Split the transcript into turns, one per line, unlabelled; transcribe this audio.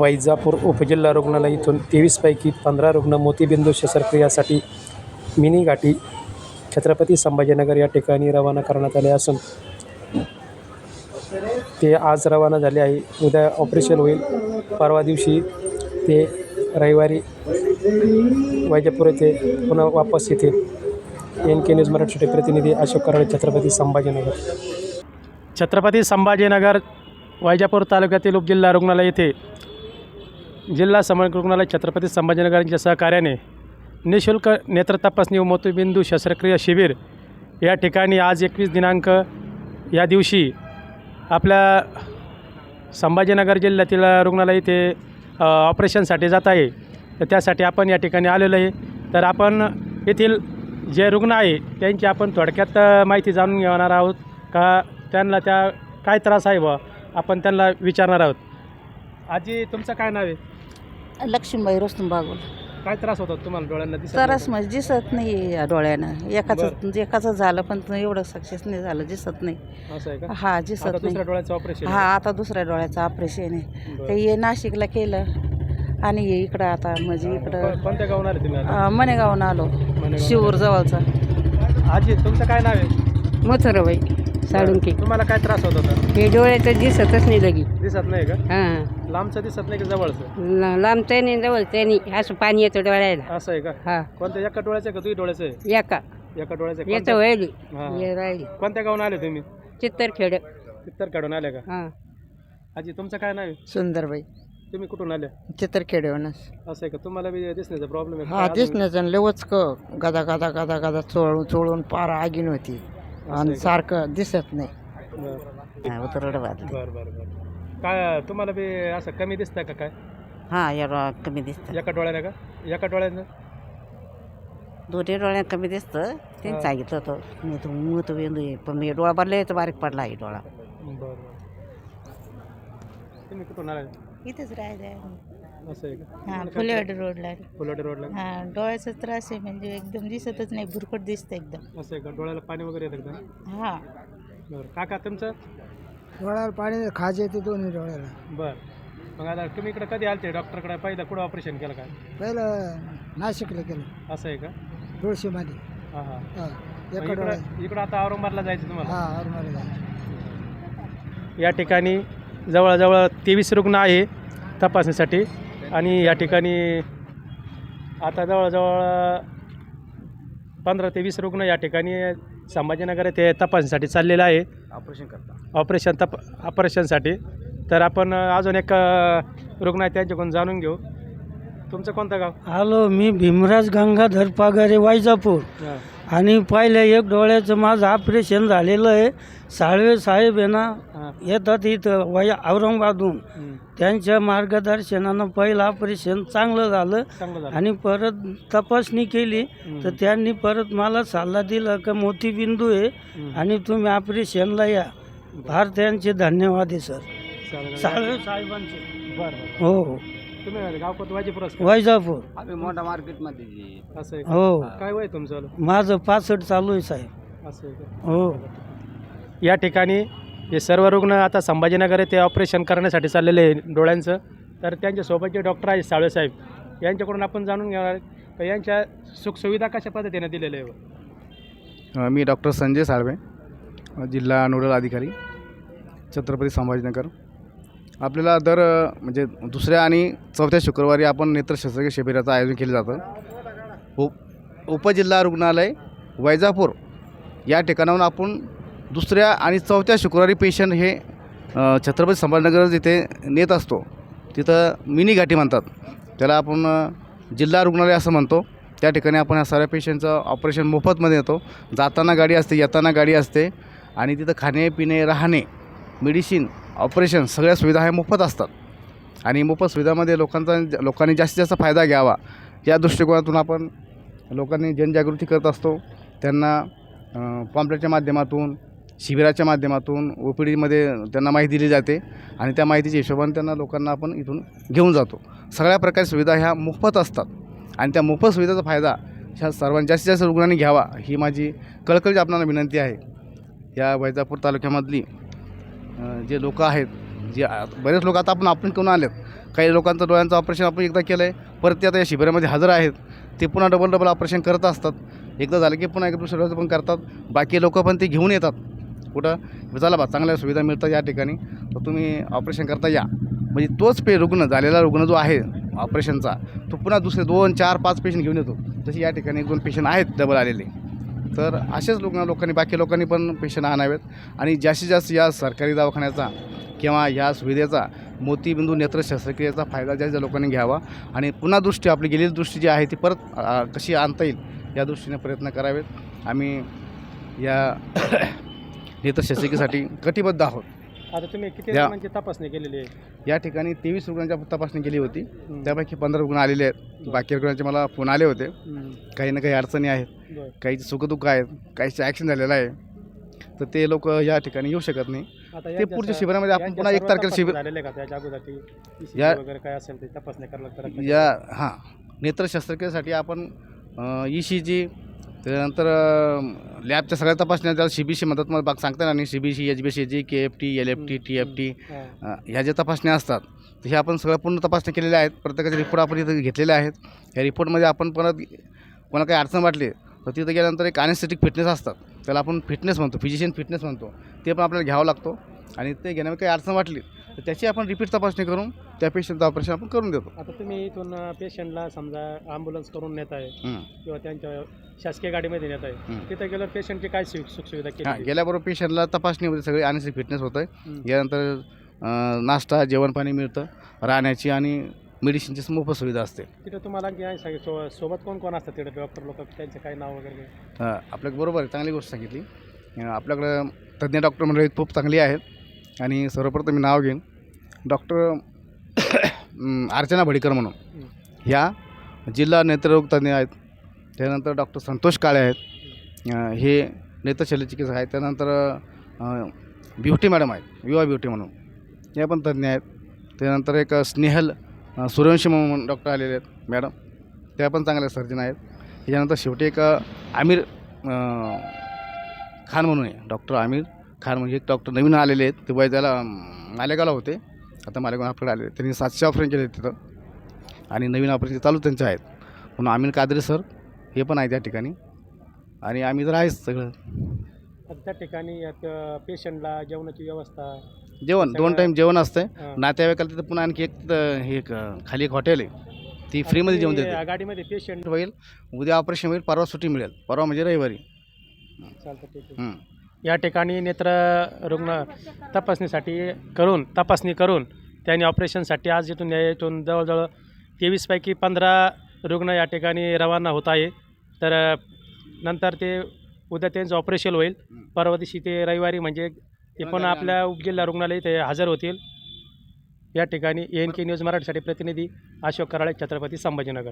वैजापूर उपजिल्हा रुग्णालय इथून तेवीसपैकी पंधरा रुग्ण मोतीबिंदू शस्त्रक्रियासाठी मिनी घाटी छत्रपती संभाजीनगर या ठिकाणी रवाना करण्यात आले असून ते आज रवाना झाले आहे. उद्या ऑपरेशन होईल. परवा दिवशी ते रविवारी वैजापूर येथे पुन्हा वापस येतील. एन के न्यूज मराठी प्रतिनिधी अशोक कराळे छत्रपती संभाजीनगर. छत्रपती संभाजीनगर वैजापूर तालुक्यातील उपजिल्हा रुग्णालय येथे जिल्हा समग्र रुग्णालय छत्रपती संभाजीनगर यांच्या सहकार्याने निशुल्क नेत्र तपासणी व मोतीबिंदू शस्त्रक्रिया शिबिर या ठिकाणी आज एकवीस दिनांक या दिवशी आपल्या संभाजीनगर जिल्ह्यातील रुग्णालय इथे ऑपरेशनसाठी जात आहे. तर त्यासाठी आपण या ठिकाणी आलेलो आहे. तर आपण येथील जे रुग्ण आहे त्यांची आपण थोडक्यात माहिती जाणून घेणार आहोत का? त्यांना त्या काय त्रास आहे व आपण त्यांना विचारणार आहोत. आजी तुमचं काय नाव आहे?
लक्ष्मीबाई रोस्तम बागोल.
काय त्रास होतात तुम्हाला डोळ्यांना दिसत
तरच म्हणजे दिसत नाही या डोळ्यानं. एकाच एकाचं झालं पण एवढं सक्सेस नाही झालं दिसत नाही.
नाही? असं आहे का?
हा
आता
दिसत नाही.
दुसऱ्या डोळ्याचं ऑपरेशन
हा आता दुसऱ्या डोळ्याचं ऑपरेशन आहे. ते हे नाशिकला केलं आणि हे इकडं आता म्हणजे इकडं
कोणत्या गावून आले तुम्ही आता?
अं, मनेगावून आलो.
मनेगावहून
शिवूर जवळचा.
आजी तुमचं काय नाव आहे?
मथुराबाई साळुंके.
तुम्हाला काय त्रास होत होता?
हे डोळ्याचं दिसतच नाही लगी.
दिसत नाही का?
हां.
लांबचं दिसत नाही का जवळचं?
ल- लांब त्याने जवळ त्याने असं पाणी येतं डोळ्याला.
असं आहे का?
हा.
कोणत्या एका डोळ्याचं आहे का तुझी डोळ्याचं आहे?
एका.
एका डोळ्याचं आहे?
येतं
कोणत्या-
वळली.
हा.
ये राहिली.
कोणत्या गावून आले तुम्ही?
चित्तरखेड.
उत्तर काढून आले का?
हां.
आजी तुमचं काय नाव आहे?
सुंदरबाई.
तुम्ही कुठून आले?
चित्रखेडवनच
असं आहे का? तुम्हाला बी दिसण्याचा प्रॉब्लेम आहे
हा दिसण्याचं आणि लेवच क गदा गदा गदा गदा चोळून चोळून पार आगीन होती. आणि सारखं दिसत नाही.
बरं.
उतरड
बरं बरं बरं. काय तुम्हाला बी असं कमी दिसतं का काय?
हा या डोळ्या कमी दिसतं
एका डोळ्याला का? एका डोळ्यानं?
दोन्ही डोळ्या कमी दिसतं ते. सांगितलं होतं. मी तो मूत वेंदू आहे. पण मी डोळा भरले तर बारीक पडला आहे डोळा.
बरं. बरं तुम्ही कुठून आले
इथंच
असं आहे का?
हां फुलेवाडी रोडला.
फुलवाडी रोडला? का?
हां डोळ्याचा त्रास आहे म्हणजे एकदम दिसतच नाही. भुरकट दिसतं एकदम.
असं आहे का? डोळ्याला पाणी वगैरे येतं का?
हां.
बरं. काका तुमचं?
डोळ्याला पाणी खाज येते दोन्ही डोळ्याला.
बरं. मग आता तुम्ही इकडे कधी आलते? डॉक्टरकडे पहिलं कुठं ऑपरेशन केलं काय?
पहिलं नाशिकला केलं.
असं आहे का?
तुळशीमध्ये.
हां हां.
हा
मग
एका
इकडं इकडं आता औरंगाबादला जायचं तुम्हाला?
हा औरंगाबादला
या ठिकाणी जवळजवळ तेवीस रुग्ण आहे तपासणीसाठी. आणि या ठिकाणी आता जवळजवळ पंधरा ते वीस रुग्ण या ठिकाणी संभाजीनगर येथे तपासणीसाठी चाललेलं आहे.
ऑपरेशन करता.
ऑपरेशन तप ऑपरेशनसाठी. तर आपण अजून एक रुग्ण आहे त्यांच्याकडून जाणून घेऊ. तुमचं कोणतं गाव?
हॅलो मी भीमराज गंगाधर पागारे वायजापूर. आणि पहिल्या एक डोळ्याचं माझं ऑपरेशन झालेलं आहे. साळवे साहेब आहे ना येतात इथं वय औरंगाबादहून. त्यांच्या मार्गदर्शनानं पहिलं ऑपरेशन चांगलं झालं. आणि परत तपासणी केली. तर त्यांनी परत मला सल्ला दिला का मोतीबिंदू आहे. आणि तुम्ही ऑपरेशनला या. फार त्यांचे धन्यवाद आहे सर. साळवे साहेबांचे.
बरं
हो हो.
तुम्ही गाव
वैजापूर.
आम्ही मोठा मार्केटमध्ये
असं आहे का?
हो.
काय वय तुमचं?
माझं पासष्ट चालू आहे साहेब.
असं आहे का?
हो.
या ठिकाणी हे सर्व रुग्ण आता संभाजीनगर येथे ऑपरेशन करण्यासाठी चाललेले आहे डोळ्यांचं. तर त्यांच्यासोबत जे डॉक्टर आहेत साळवेसाहेब यांच्याकडून आपण जाणून घेणार का यांच्या सुखसुविधा कशा पद्धतीने दिलेल्या आहे
मी डॉक्टर संजय साळवे जिल्हा नोडल अधिकारी. छत्रपती संभाजीनगर. आपल्याला दर म्हणजे दुसऱ्या आणि चौथ्या शुक्रवारी आपण नेत्र शस्त्रक्रिया शिबिराचं आयोजन केलं जातं. उप उपजिल्हा रुग्णालय वैजापूर या ठिकाणाहून आपण दुसऱ्या आणि चौथ्या शुक्रवारी पेशंट हे छत्रपती संभाजीनगर जिथे नेत असतो तिथं मिनी घाटी म्हणतात. त्याला आपण जिल्हा रुग्णालय असं म्हणतो. त्या ठिकाणी आपण ह्या साऱ्या पेशंटचं ऑपरेशन मोफतमध्ये येतो जाताना गाडी असते येताना गाडी असते आणि तिथं खाणे पिणे राहणे मेडिसिन ऑपरेशन सगळ्या सुविधा ह्या मोफत असतात. आणि मोफत सुविधामध्ये लोकांचा लोकांनी जास्तीत जास्त फायदा घ्यावा. या दृष्टिकोनातून आपण लोकांनी जनजागृती करत असतो. त्यांना पॉम्पलेटच्या माध्यमातून शिबिराच्या माध्यमातून ओ पी डीमध्ये त्यांना माहिती दिली जाते. आणि त्या माहितीच्या हिशोबाने त्यांना लोकांना आपण इथून घेऊन जातो. सगळ्या प्रकारच्या सुविधा ह्या मोफत असतात. आणि त्या मोफत सुविधेचा फायदा ह्या सर्वांनी जास्तीत जास्त रुग्णांनी घ्यावा ही माझी कळकळीची आपणाला विनंती आहे. या वैजापूर तालुक्यामधली जे लोक आहेत जे बरेच लोक आता आपण आपण करून आलेत. काही लोकांचं डोळ्यांचं ऑपरेशन आपण एकदा केलं आहे परत ते आता या शिबिरामध्ये हजर आहेत. ते पुन्हा डबल डबल ऑपरेशन करत असतात. एकदा झालं की पुन्हा एक दुसऱ्या पण करतात. बाकी लोक पण ते घेऊन येतात. कुठं? चला बा चांगल्या सुविधा मिळतात या ठिकाणी. तर तुम्ही ऑपरेशन करता या. म्हणजे तोच पे रुग्ण झालेला रुग्ण जो आहे ऑपरेशनचा तो पुन्हा दुसरे दोन चार पाच पेशंट घेऊन येतो. तसे या ठिकाणी एक दोन पेशंट आहेत डबल आलेले. तर असेच लोक लोकांनी बाकी लोकांनी पण पेशंट आणावेत. आणि जास्तीत जास्त या सरकारी दवाखान्याचा किंवा या सुविधेचा मोतीबिंदू नेत्र शस्त्रक्रियेचा फायदा जास्त लोकांनी घ्यावा आणि पुन्हा दृष्टी आपली गेलेली दृष्टी जी आहे ती परत कशी आणता येईल या दृष्टीने प्रयत्न करावेत. आम्ही या नेत्र शस्त्रक्रियेसाठी कटिबद्ध आहोत.
आता तुम्ही किती
या-
जणांची तपासणी केलेली आहे?
या ठिकाणी तेवीस रुग्णांच्या तपासणी केली होती. त्यापैकी पंधरा रुग्ण आलेले आहेत. बाकी रुग्णांचे मला फोन आले होते. काही ना काही अडचणी आहेत.
बरं.
काहीची सुखदुःख आहेत. काहीचं ॲक्शन झालेलं आहे. तर ते लोक या ठिकाणी येऊ शकत नाही.
आता
ते पुढच्या शिबिरामध्ये आपण
यांच्या
पुन्हा एक
सर्व
तारखेला शिबिर
झालेले का? त्याच्या अगोदरची ECG
या-
वगैरे काय असेल ते तपासणी करायला लागतात
या हां. नेत्र शस्त्रक्रियेसाठी आपण ई सी जी त्यानंतर अं, लॅबच्या सगळ्या तपासण्या ज्याला सी बी सी मला बाग सांगता नाही C B C H B C G K F T L F T T F T. ह्या ज्या तपासण्या असतात तर ह्या आपण सगळ्या पूर्ण तपासण्या केलेल्या आहेत. प्रत्येकाचे रिपोर्ट आपण इथं घेतलेले आहेत. या रिपोर्टमध्ये आपण परत कोणाला काही अडचण वाटली तर तिथं गेल्यानंतर एक अनेस्थेटिक फिटनेस असतात. त्याला आपण फिटनेस म्हणतो फिजिशियन फिटनेस म्हणतो. ते पण आपल्याला घ्यावं लागतो. आणि ते घेण्यामध्ये काही अडचण वाटली तर त्याची आपण रिपीट तपासणी करून त्या पेशंटचं ऑपरेशन आपण करून देतो.
आता तुम्ही इथून पेशंटला समजा ॲम्ब्युलन्स करून नेत आहे
हं.
किंवा त्यांच्या शासकीय गाडीमध्ये नेत आहे
हं.
तिथे गेल्यावर पेशंटची काय सुख सुखसुविधा
हां
केली
गेल्याबरोबर पेशंटला तपासणीमध्ये सगळी आणण्याची फिटनेस होतं आहे
हं.
यानंतर अं, नाश्ता जेवण पाणी मिळतं. राहण्याची आणि मेडिसिनची मोफत सुविधा असते.
तिथे तुम्हाला आणखी काय सांगितलं सो सोबत कोण कोण असतात तिथे डॉक्टर लोक? त्यांचे काय नाव वगैरे? काय?
अं, आपल्याकडे बरोबर आहे चांगली गोष्ट सांगितली. अं, आपल्याकडं तज्ज्ञ डॉक्टर मंडळी खूप चांगली आहेत. आणि सर्वप्रथम मी नाव घेईन. डॉक्टर अर्चना भडीकर म्हणून. ह्या जिल्हा नेत्ररोग तज्ज्ञ आहेत. त्यानंतर डॉक्टर संतोष काळे आहेत. हे नेत्रशल्यचिकित्सक आहेत. त्यानंतर ब्युटी मॅडम आहेत. विवा ब्युटी म्हणून. या पण तज्ज्ञ आहेत. त्यानंतर एक स्नेहल सूर्यवंशी म्हणून डॉक्टर आलेले आहेत मॅडम. त्या पण चांगल्या सर्जन आहेत. त्याच्यानंतर शेवटी एक आमिर खान म्हणून आहे. डॉक्टर आमिर खान म्हणजे एक डॉक्टर नवीन आलेले आहेत. ते बाय त्याला मालेगावला होते. आता मालेगाव आपल्याकडे आले त्यांनी सातशे ऑपरेशन केले तिथं. आणि नवीन ऑपरेशन चालू त्यांचे आहेत. म्हणून आमिर कादरे सर हे पण आहे त्या ठिकाणी. आणि आम्ही तर आहेच सगळं.
त्या ठिकाणी पेशंटला जेवणाची व्यवस्था
जेवण दोन टाईम जेवण असतं. नातेवाईकाला तिथं पुन्हा आणखी एक तिथं हे एक, खाली एक हॉटेल आहे. ती फ्रीमध्ये जेवण देते.
गाडीमध्ये पेशंट
होईल. उद्या ऑपरेशन होईल परवा सुट्टी मिळेल. परवा म्हणजे रविवारी.
चालतं ठीक आहे.
हं.
या ठिकाणी नेत्र रुग्ण तपासणीसाठी करून तपासणी करून त्यांनी ऑपरेशनसाठी आज इथून या- इथून जवळजवळ तेवीसपैकी पंधरा रुग्ण या ठिकाणी रवाना होत आहे. तर नंतर ते उद्या त्यांचं ऑपरेशन होईल. परवा दिवशी ते रविवारी म्हणजे ते पण आपल्या उपजिल्हा रुग्णालय ते हजर होतील. या ठिकाणी एन के न्यूज मराठीसाठी प्रतिनिधी अशोक कराळे छत्रपती संभाजीनगर.